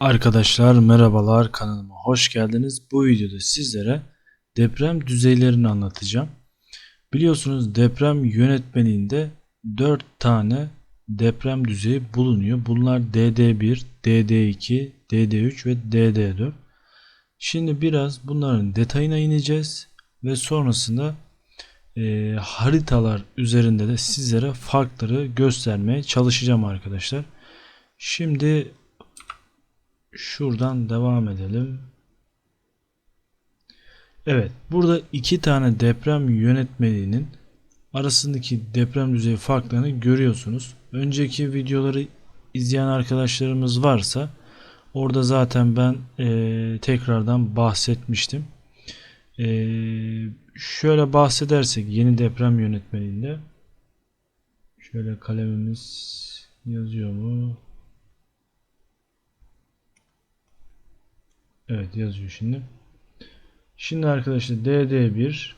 Arkadaşlar merhabalar kanalıma hoş geldiniz. Bu videoda sizlere deprem düzeylerini anlatacağım. Biliyorsunuz deprem yönetmeliğinde 4 tane deprem düzeyi bulunuyor. Bunlar DD1, DD2, DD3 ve DD4. Şimdi biraz bunların detayına ineceğiz ve sonrasında e, haritalar üzerinde de sizlere farkları göstermeye çalışacağım arkadaşlar. Şimdi Şuradan devam edelim. Evet, burada iki tane deprem yönetmeliğinin arasındaki deprem düzeyi farklarını görüyorsunuz. Önceki videoları izleyen arkadaşlarımız varsa orada zaten ben e, tekrardan bahsetmiştim. E, şöyle bahsedersek yeni deprem yönetmeliğinde şöyle kalemimiz yazıyor mu? Evet yazıyor şimdi. Şimdi arkadaşlar DD1,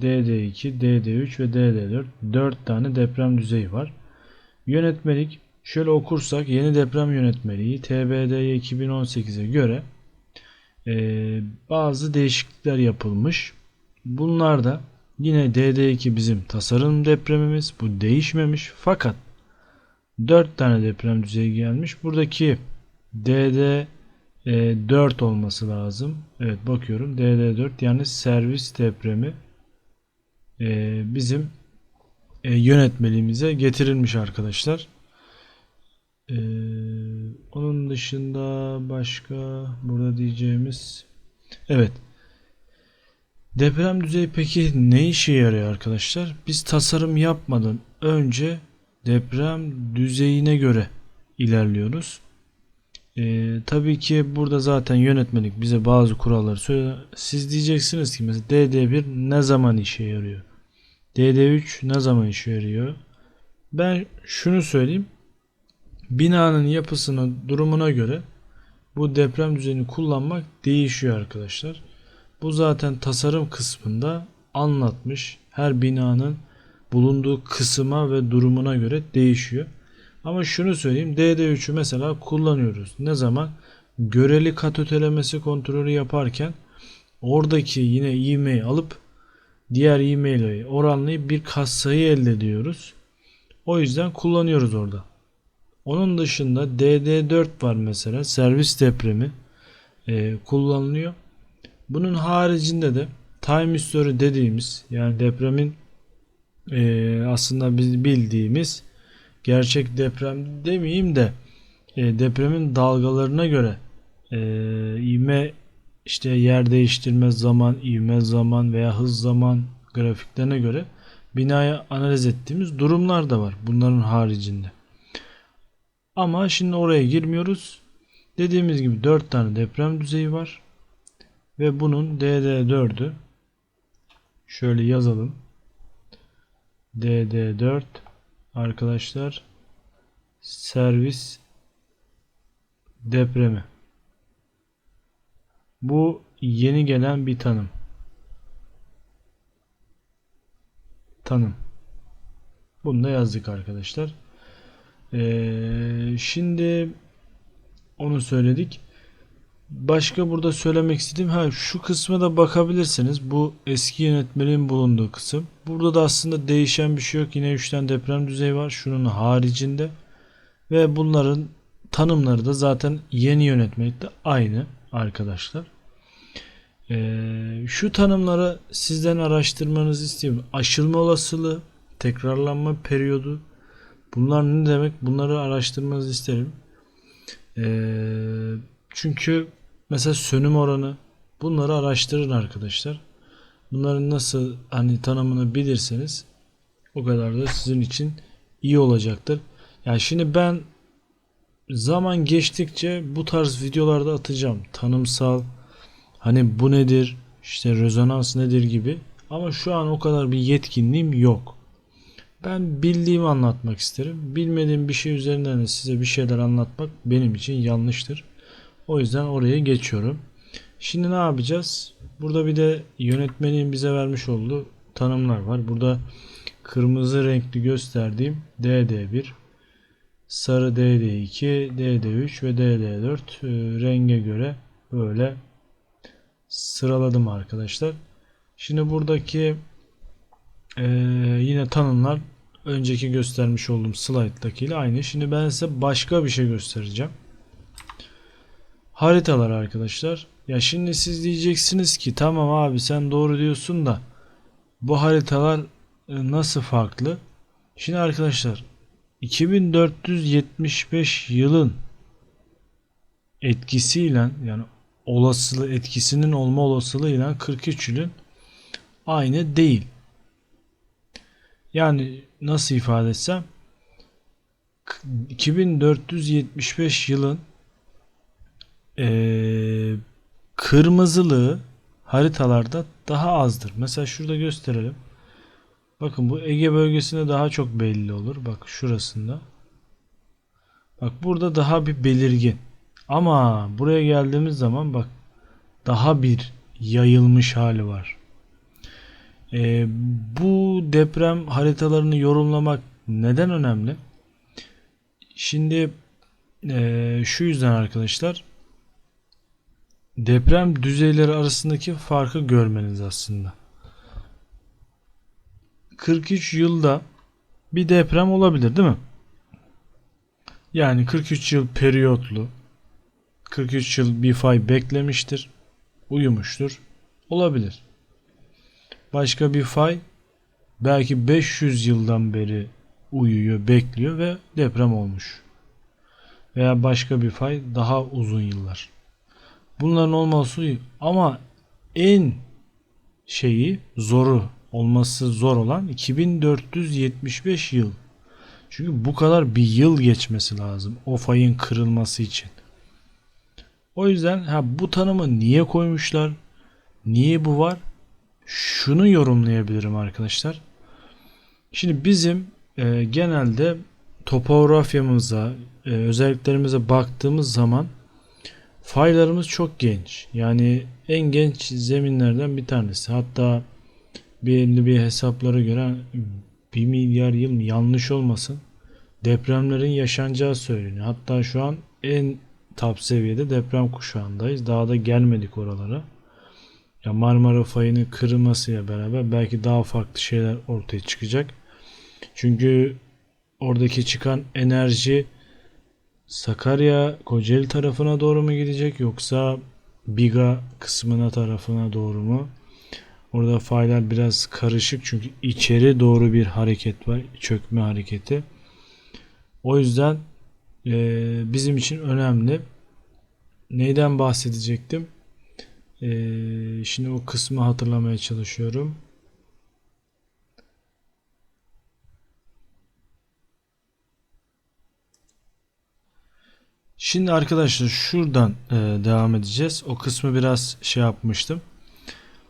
DD2, DD3 ve DD4 4 tane deprem düzeyi var. Yönetmelik şöyle okursak yeni deprem yönetmeliği TBD 2018'e göre e, bazı değişiklikler yapılmış. Bunlar da yine DD2 bizim tasarım depremimiz. Bu değişmemiş. Fakat 4 tane deprem düzeyi gelmiş. Buradaki DD e, 4 olması lazım. Evet bakıyorum DD4 yani servis depremi e, bizim e, yönetmeliğimize getirilmiş arkadaşlar. E, onun dışında başka burada diyeceğimiz evet deprem düzeyi peki ne işe yarıyor arkadaşlar? Biz tasarım yapmadan önce deprem düzeyine göre ilerliyoruz. Ee, tabii ki burada zaten yönetmelik bize bazı kuralları söylüyor. Siz diyeceksiniz ki mesela DD1 ne zaman işe yarıyor? DD3 ne zaman işe yarıyor? Ben şunu söyleyeyim. Binanın yapısına, durumuna göre bu deprem düzeni kullanmak değişiyor arkadaşlar. Bu zaten tasarım kısmında anlatmış. Her binanın bulunduğu kısma ve durumuna göre değişiyor. Ama şunu söyleyeyim DD3'ü mesela kullanıyoruz. Ne zaman? Göreli kat ötelemesi kontrolü yaparken oradaki yine ivmeyi alıp diğer ivmeyle oranlayıp bir katsayı elde ediyoruz. O yüzden kullanıyoruz orada. Onun dışında DD4 var mesela servis depremi e, kullanılıyor. Bunun haricinde de time history dediğimiz yani depremin e, aslında biz bildiğimiz gerçek deprem demeyeyim de e, depremin dalgalarına göre e, ivme işte yer değiştirme zaman, ivme zaman veya hız zaman grafiklerine göre binaya analiz ettiğimiz durumlar da var bunların haricinde. Ama şimdi oraya girmiyoruz. Dediğimiz gibi 4 tane deprem düzeyi var. Ve bunun DD4'ü şöyle yazalım. DD4 arkadaşlar servis depremi. Bu yeni gelen bir tanım. Tanım. Bunu da yazdık arkadaşlar. Ee, şimdi onu söyledik. Başka burada söylemek istediğim ha şu kısma da bakabilirsiniz. Bu eski yönetmenin bulunduğu kısım. Burada da aslında değişen bir şey yok. Yine 3 tane deprem düzeyi var. Şunun haricinde. Ve bunların tanımları da zaten yeni yönetmelikte aynı arkadaşlar. Ee, şu tanımları sizden araştırmanızı istiyorum. Aşılma olasılığı, tekrarlanma periyodu. Bunlar ne demek? Bunları araştırmanızı isterim. Ee, çünkü mesela sönüm oranı bunları araştırın arkadaşlar. Bunların nasıl hani tanımını bilirseniz o kadar da sizin için iyi olacaktır. Yani şimdi ben zaman geçtikçe bu tarz videolarda atacağım. Tanımsal hani bu nedir işte rezonans nedir gibi. Ama şu an o kadar bir yetkinliğim yok. Ben bildiğimi anlatmak isterim. Bilmediğim bir şey üzerinden de size bir şeyler anlatmak benim için yanlıştır. O yüzden oraya geçiyorum. Şimdi ne yapacağız? Burada bir de yönetmenin bize vermiş olduğu tanımlar var. Burada kırmızı renkli gösterdiğim DD1, sarı DD2, DD3 ve DD4 e, renge göre böyle sıraladım arkadaşlar. Şimdi buradaki e, yine tanımlar önceki göstermiş olduğum slaytdakiyle aynı. Şimdi ben size başka bir şey göstereceğim. Haritalar arkadaşlar. Ya şimdi siz diyeceksiniz ki tamam abi sen doğru diyorsun da bu haritalar e, nasıl farklı? Şimdi arkadaşlar 2475 yılın etkisiyle yani olasılığı etkisinin olma olasılığıyla 43 yılın aynı değil. Yani nasıl ifade etsem 2475 yılın ee, kırmızılığı haritalarda daha azdır. Mesela şurada gösterelim. Bakın bu Ege bölgesinde daha çok belli olur. Bak şurasında. Bak burada daha bir belirgin. Ama buraya geldiğimiz zaman bak daha bir yayılmış hali var. Ee, bu deprem haritalarını yorumlamak neden önemli? Şimdi e, şu yüzden arkadaşlar deprem düzeyleri arasındaki farkı görmeniz aslında. 43 yılda bir deprem olabilir değil mi? Yani 43 yıl periyotlu 43 yıl bir fay beklemiştir. Uyumuştur. Olabilir. Başka bir fay belki 500 yıldan beri uyuyor, bekliyor ve deprem olmuş. Veya başka bir fay daha uzun yıllar. Bunların olması ama en şeyi zoru olması zor olan 2475 yıl. Çünkü bu kadar bir yıl geçmesi lazım o fayın kırılması için. O yüzden ha bu tanımı niye koymuşlar? Niye bu var? Şunu yorumlayabilirim arkadaşlar. Şimdi bizim e, genelde topografyamıza, e, özelliklerimize baktığımız zaman faylarımız çok genç. Yani en genç zeminlerden bir tanesi. Hatta belli bir hesaplara göre 1 milyar yıl yanlış olmasın depremlerin yaşanacağı söyleniyor. Hatta şu an en top seviyede deprem kuşağındayız. Daha da gelmedik oralara. Ya Marmara fayının kırılmasıyla beraber belki daha farklı şeyler ortaya çıkacak. Çünkü oradaki çıkan enerji Sakarya Kocaeli tarafına doğru mu gidecek yoksa Biga kısmına tarafına doğru mu? Orada faylar biraz karışık çünkü içeri doğru bir hareket var. Çökme hareketi. O yüzden e, bizim için önemli. Neyden bahsedecektim? E, şimdi o kısmı hatırlamaya çalışıyorum. Şimdi arkadaşlar şuradan e, devam edeceğiz. O kısmı biraz şey yapmıştım.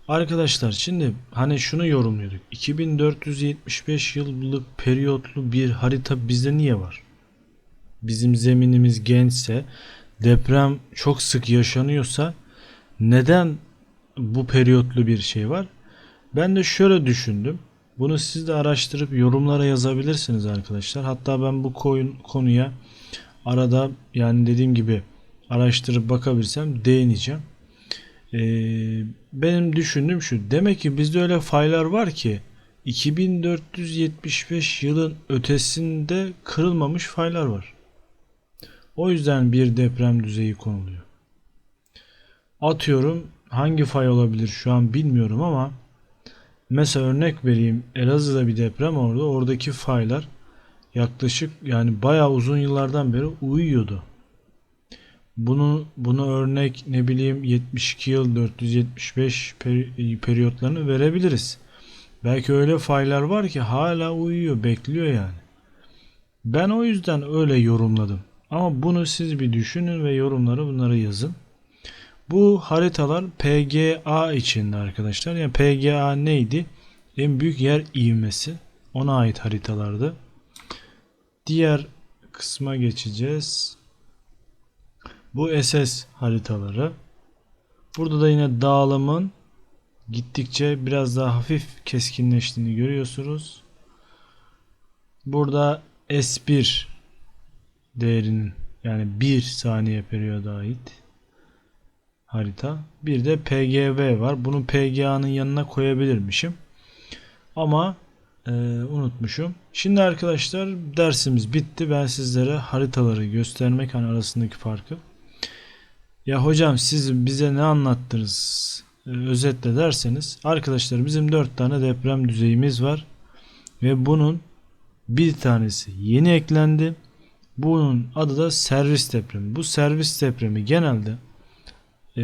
Arkadaşlar şimdi hani şunu yorumluyorduk. 2475 yıllık periyotlu bir harita bizde niye var? Bizim zeminimiz gençse deprem çok sık yaşanıyorsa neden bu periyotlu bir şey var? Ben de şöyle düşündüm. Bunu siz de araştırıp yorumlara yazabilirsiniz arkadaşlar. Hatta ben bu konuya arada yani dediğim gibi araştırıp bakabilirsem değineceğim. Ee, benim düşündüğüm şu. Demek ki bizde öyle faylar var ki 2475 yılın ötesinde kırılmamış faylar var. O yüzden bir deprem düzeyi konuluyor. Atıyorum hangi fay olabilir şu an bilmiyorum ama mesela örnek vereyim Elazığ'da bir deprem oldu. Oradaki faylar yaklaşık yani bayağı uzun yıllardan beri uyuyordu. Bunu bunu örnek ne bileyim 72 yıl 475 peri, periyotlarını verebiliriz. Belki öyle faylar var ki hala uyuyor, bekliyor yani. Ben o yüzden öyle yorumladım. Ama bunu siz bir düşünün ve yorumları bunları yazın. Bu haritalar PGA içinde arkadaşlar. Yani PGA neydi? En büyük yer ivmesi. Ona ait haritalardı. Diğer kısma geçeceğiz. Bu SS haritaları. Burada da yine dağılımın gittikçe biraz daha hafif keskinleştiğini görüyorsunuz. Burada S1 değerinin yani 1 saniye periyoda ait harita. Bir de PGV var. Bunu PGA'nın yanına koyabilirmişim. Ama e, unutmuşum. Şimdi arkadaşlar dersimiz bitti. Ben sizlere haritaları göstermek hani arasındaki farkı. Ya hocam siz bize ne anlattınız? E, özetle derseniz arkadaşlar bizim 4 tane deprem düzeyimiz var. Ve bunun bir tanesi yeni eklendi. Bunun adı da servis depremi. Bu servis depremi genelde e,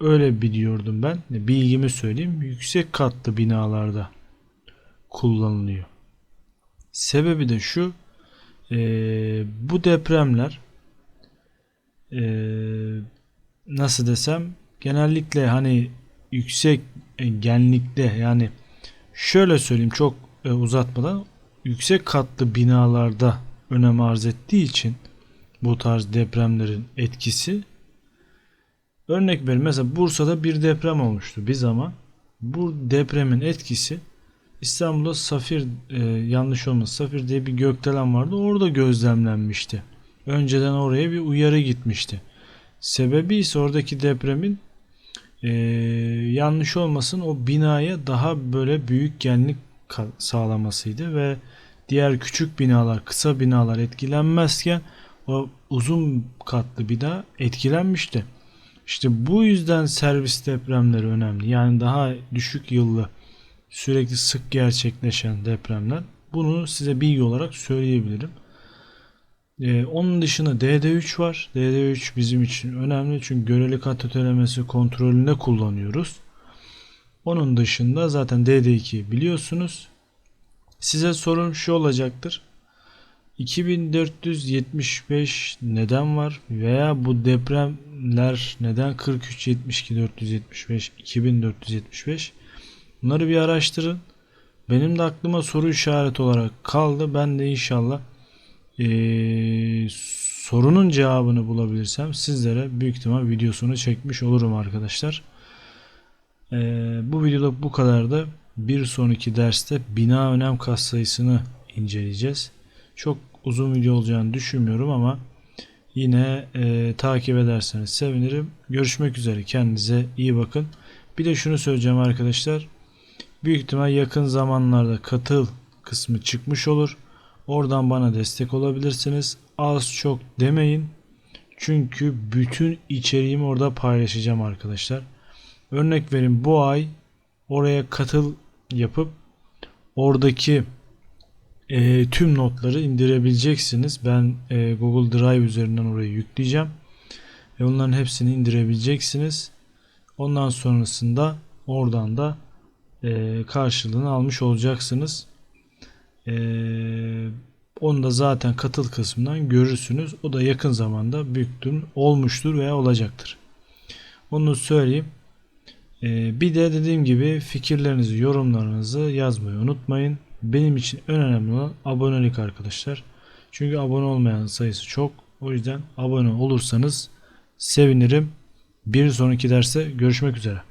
öyle biliyordum ben. Bilgimi söyleyeyim. Yüksek katlı binalarda kullanılıyor. Sebebi de şu. e, bu depremler e, nasıl desem genellikle hani yüksek genlikte yani şöyle söyleyeyim çok e, uzatmadan yüksek katlı binalarda önem arz ettiği için bu tarz depremlerin etkisi örnek verin mesela Bursa'da bir deprem olmuştu bir zaman bu depremin etkisi İstanbul'da Safir e, yanlış olmaz Safir diye bir gökdelen vardı orada gözlemlenmişti önceden oraya bir uyarı gitmişti sebebi ise oradaki depremin e, yanlış olmasın o binaya daha böyle büyük genlik sağlamasıydı ve diğer küçük binalar, kısa binalar etkilenmezken o uzun katlı bina etkilenmişti. İşte bu yüzden servis depremleri önemli. Yani daha düşük yıllı sürekli sık gerçekleşen depremler. Bunu size bilgi olarak söyleyebilirim. Ee, onun dışında DD3 var. DD3 bizim için önemli çünkü göreli kat ötelemesi kontrolünde kullanıyoruz. Onun dışında zaten DD2 biliyorsunuz. Size sorum şu olacaktır. 2475 neden var veya bu depremler neden 43 72 475 2475 bunları bir araştırın. Benim de aklıma soru işareti olarak kaldı. Ben de inşallah eee, sorunun cevabını bulabilirsem sizlere büyük ihtimal videosunu çekmiş olurum arkadaşlar. Eee, bu videoluk bu kadardı. Bir sonraki derste bina önem katsayısını inceleyeceğiz. Çok uzun video olacağını düşünmüyorum ama yine e, takip ederseniz sevinirim. Görüşmek üzere. Kendinize iyi bakın. Bir de şunu söyleyeceğim arkadaşlar. Büyük ihtimal yakın zamanlarda katıl kısmı çıkmış olur. Oradan bana destek olabilirsiniz. Az çok demeyin. Çünkü bütün içeriğimi orada paylaşacağım arkadaşlar. Örnek verin bu ay oraya katıl yapıp oradaki e, tüm notları indirebileceksiniz. Ben e, Google Drive üzerinden orayı yükleyeceğim. Ve onların hepsini indirebileceksiniz. Ondan sonrasında oradan da e, karşılığını almış olacaksınız. E, onu da zaten katıl kısmından görürsünüz. O da yakın zamanda büyüktür, olmuştur veya olacaktır. Onu söyleyeyim. Ee, bir de dediğim gibi fikirlerinizi, yorumlarınızı yazmayı unutmayın. Benim için en önemli olan abonelik arkadaşlar. Çünkü abone olmayan sayısı çok. O yüzden abone olursanız sevinirim. Bir sonraki derste görüşmek üzere.